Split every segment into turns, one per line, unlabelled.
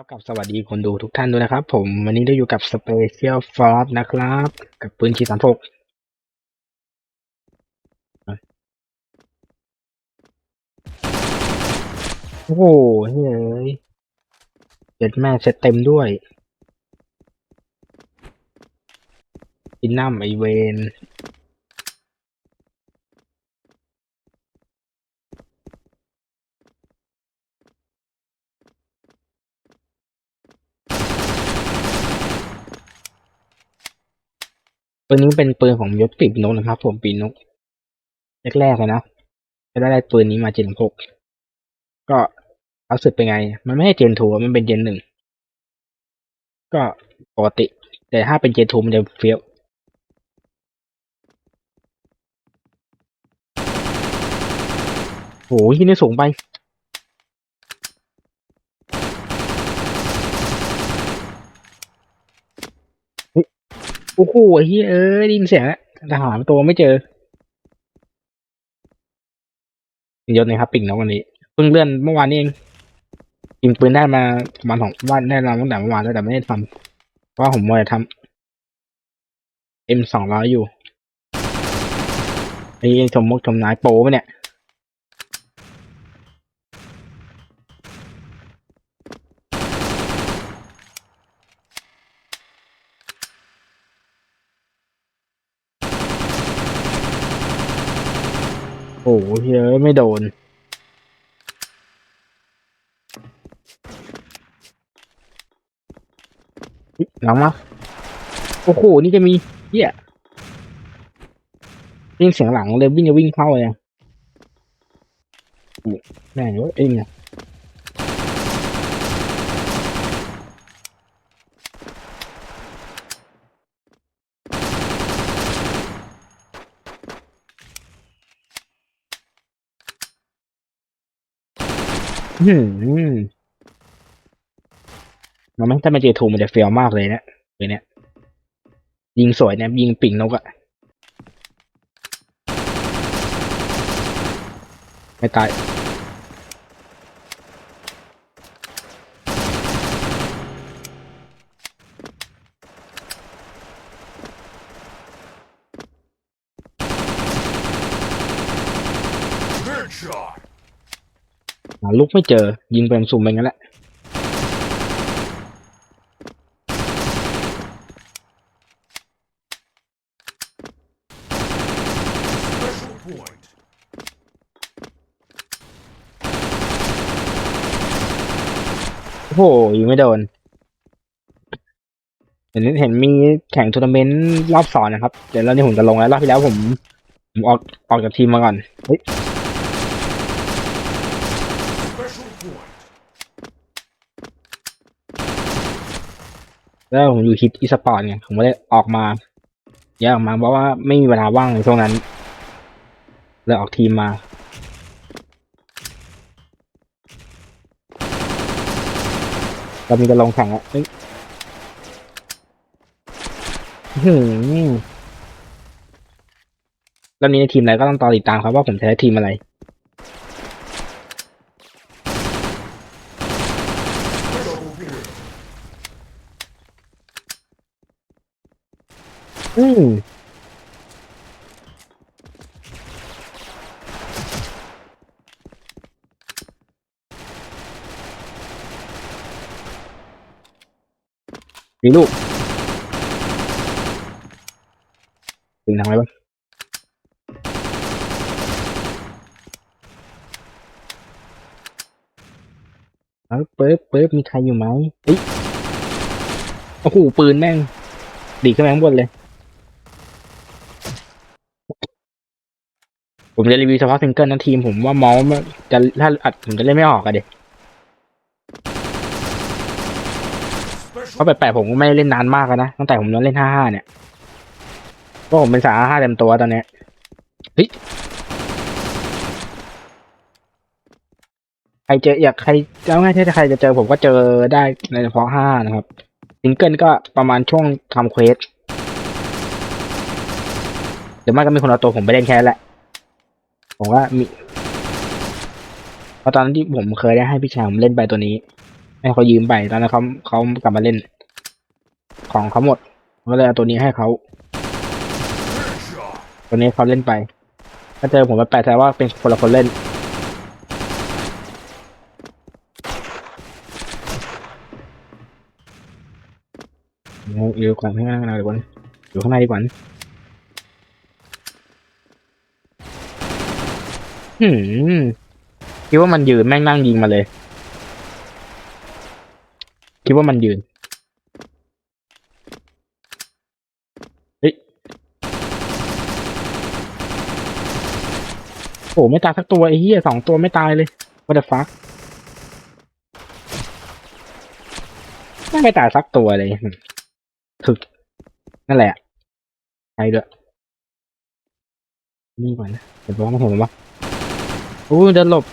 ครับกับสวัสดีคนดูทุกท่านด้วยนะครับ ผมวันนี้ได้อยู่กับ Special Force นะครับ กับปืนชีสามหกโอ้โหเฮ้ยเจ็ดแม่เซตเต็มด้วยอินนัมไอเวน ปืนนี้เป็นปืนของยศปีนกนะครับ ผมปีนกแรกๆเลยนะจะได้ได้ปืนนี้มาเจนหกก็รู้สึกเป็นไง มันไม่ใช่เจนทูมันเป็นเจนหนึ่งก็ปกติ แต่ถ้าเป็นเจนทูมันจะเฟี้ยวโหที่นี่สูงไป เฮ้ย โอ้โหเหี้ยเอ้ยดินเสียแล้วแต่หาตัวไม่เจอยศนะครับปิ่งนกวันนี้เพิ่งเลื่อนเมื่อวานนี้เองยิงปืนได้มาประมาณสองวันได้มาตั้งแต่เมื่อวานแล้วแต่ไม่ได้ทำเพราะว่าผมมัวแต่ทำเอ็มสองร้อยอยู่ไอ้ชมมกชมนายโป้เนี่ย โอ้โหเฮ้ยไม่โดน หลังมาโอ้โห นี่จะมีเหี้ยวิ่งเสียงหลังเลยวิ่งจะวิ่งเข้าเลยแม่งเว้ยเองอะ อืมมันไม่ถ้ามันเจอทูมันจะเฟี้ยวมากเลยเนะเลยเนี่ย ยิงสวยเนี่ยยิงปิ่งนกอะไม่ตาย
Headshot.
หาลูกไม่เจอ ยิงเป็นสุ่มไปงั้นแหละโอ้โหยิงไม่โดนเห็นเห็นมีแข่งทัวร์นาเมนต์รอบสองนะครับ เดี๋ยวรอบนี้ผมจะลงแล้ว รอบที่แล้วผมผมออกออกจากทีมมาก่อน เฮ้ย แล้วผมอยู่ฮิตอีสปอร์ตไงผมก็เลยออกมาแยกออกมาเพราะว่าไม่มีเวลาว่างในช่วงนั้นเลยออกทีมมาเรามีจะลงแข่งแล้วเฮ้ยอื้อหือแล้วนี้ในทีมอะไรก็ต้องต่อติดตามครับว่าผมจะได้ทีมอะไร อืมมีลูกถึงทางไหนบ้างเออเปิ๊บเปิ๊บมีใครอยู่ไหมเฮ้ยโอ้โหปืนแม่ง ดีขึ้นไปข้างบนเลย ผมจะรีวิวเฉพาะซิงเกิลนะทีมผมว่าเมาส์มันจะถ้าอัดผมจะเล่นไม่ออกอะเด็กเพ
Special
ราะแปลกๆผมก็ไม่ได้เล่นนานมากแล้วนะตั้งแต่ผมเล่นห้าห้าเนี่ยก็ผมเป็นสายห้าเต็มตัวตอนเนี้ยเฮ้ยใครเจออยากใครจะเอาง่ายๆถ้าใครจะเจอผมก็เจอได้ในเฉพาะห้านะครับซิงเกิลก็ประมาณช่วงทำเควสหรือไม่ก็มีคนเอาตัวผมไปเล่นแค่นั้นแหละ ผมว่ามีเพราะตอนที่ผมเคยได้ให้พี่ชายผมเล่นไปตัวนี้ให้เขายืมไปตอนนั้นเขาเขากลับมาเล่น ของเขาหมดก็เลยเอาตัวนี้ให้เขาตัวนี้เขาเล่นไปถ้าเจอผมมาแปลแต่ว่าเป็นคนละคนเล่นอยู่ก่อนข้างหน้าดีกว่านอยู่ข้างในดีกว่านะ หืมคิดว่ามันยืนแม่งนั่งยิงมาเลย คิดว่ามันยืนเฮ้ยโอ้ไม่ตายสักตัวไอ้เหี้ยสองตัวไม่ตายเลย what the fuck ไม่ไม่ตายสักตัวเลยถึกนั่นแหละใช่ด้วยนี่ก่อนนะเดี๋ยวบอกไม่เห็นผมวะ อู้เดินหลบ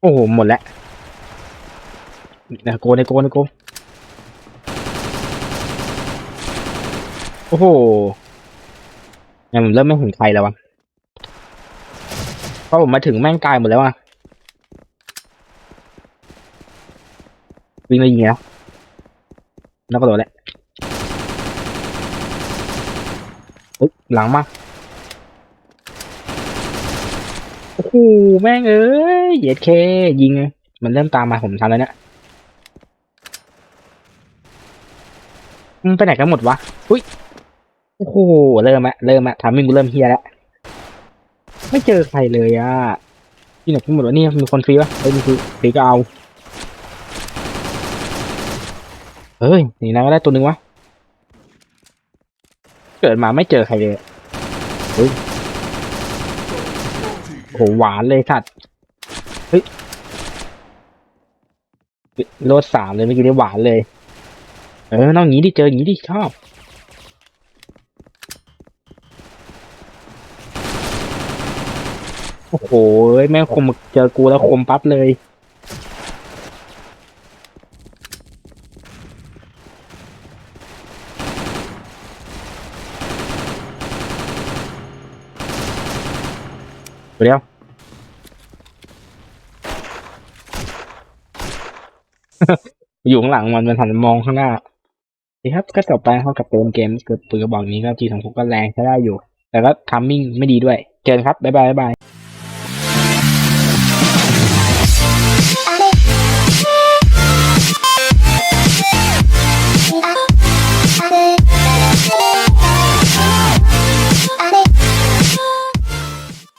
โอ้โห หมดแล้วนะโกนในโกนในโกโอ้โหเนี่ยผมเริ่มไม่ห็นใครแล้ววะเพราะผมมาถึงแม่งตายหมดแล้วอะวิ่งมายิงแล้วแล้วก็โดดแหละหลังมาโอ้โหแม่งเอ้ยเหยียดเคยิงมันเริ่มตามมาผมทันแล้วเนี่ยมันไปไหนกันหมดวะอุ้ยโอ้โหเริ่มละเริ่มละทามิ่งกูเริ่มเฮียแล้วไม่เจอใครเลยอะที่ไหนกันหมดวะนี่มีคนฟรีปะเฮ้ยมีฟรีก็เอาเฮ้ยหนี่นะก็ได้ตัวหนึ่งวะเกิดมาไม่เจอใครเลย
Multi
โอ้โหหวานเลยสัตว์เฮ้ยโลดสามเลยเมื่อกี้ได้หวานเลย เออน้องงี้ดิเจออย่างนี้ดิชอบโอ้โหแม่งคมเจอกูแล้วคมปั๊บเลยเดี๋ยว อยู่ข้างหลังมันมันหันมามองข้างหน้าดีครับก็จบไปเขากับเติมเกมเกิดปืนกระบอกนี้ก็จีสองผมก็แรงใช้ได้อยู่ แต่ก็ทัมมิ่งไม่ดีด้วย เจอกันครับ บ๊ายบายบ๊ายบาย